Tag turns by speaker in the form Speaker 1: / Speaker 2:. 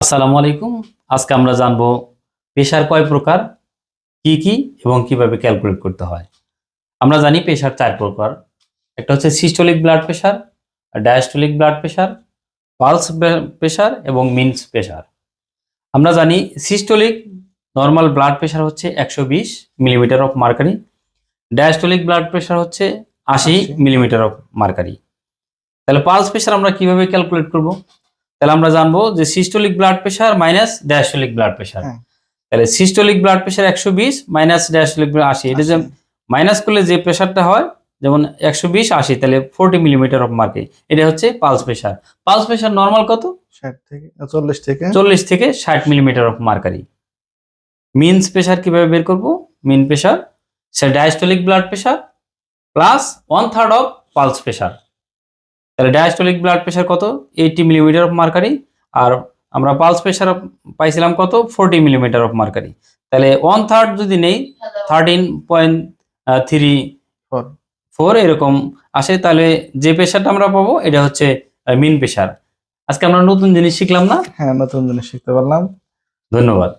Speaker 1: আসসালামু আলাইকুম। আজকে আমরা জানব প্রেশার কয় প্রকার কি কি এবং কীভাবে ক্যালকুলেট করতে হয়। আমরা জানি প্রেশার চার প্রকার। একটা হচ্ছে systolic blood pressure diastolic blood pressure pulse pressure এবং মিনস প্রেশার আমরা জানি সিস্টোলিক নর্মাল ব্লাড প্রেশার হচ্ছে একশো বিশ millimetre of mercury diastolic blood pressure হচ্ছে আশি
Speaker 2: 80
Speaker 1: মিলিমিটার অফ মার্কারি তাহলে পালস প্রেশার আমরা কীভাবে ক্যালকুলেট করব? তাহলে আমরা জানব যে systolic blood pressure minus diastolic blood pressure. তাহলে সিস্টোলিক ব্লাড প্রেশার একশো বিশ মাইনাস ডায়াস্টোলিক আশি। এটা যে মাইনাস করলে যে প্রেশারটা হয় যেমন একশো বিশ আশি তাহলে ফোরটি মিলিমিটার অফ মার্কে এটা হচ্ছে pulse pressure pulse pressure normal কত?
Speaker 2: ষাট থেকে চল্লিশ থেকে।
Speaker 1: চল্লিশ থেকে ষাট millimetre of mercury means pressure কীভাবে বের করব? Mean pressure say diastolic blood pressure plus one third of pulse pressure তাহলে ডায়াস্টোলিক ব্লাড প্রেশার কত? এইটি মিলিমিটার অফ মার্কারি আর আমরা পালস প্রেশার পাইছিলাম কত? ফোরটি মিলিমিটার অফ মার্কারি তাহলে ওয়ান থার্ড যদি নেই থার্টিন পয়েন্ট থ্রি ফোর এরকম আসে তাহলে যে প্রেশারটা আমরা পাবো এটা হচ্ছে মিন প্রেশার আজকে আমরা নতুন জিনিস শিখলাম না?
Speaker 2: হ্যাঁ নতুন জিনিস শিখতে পারলাম।
Speaker 1: ধন্যবাদ।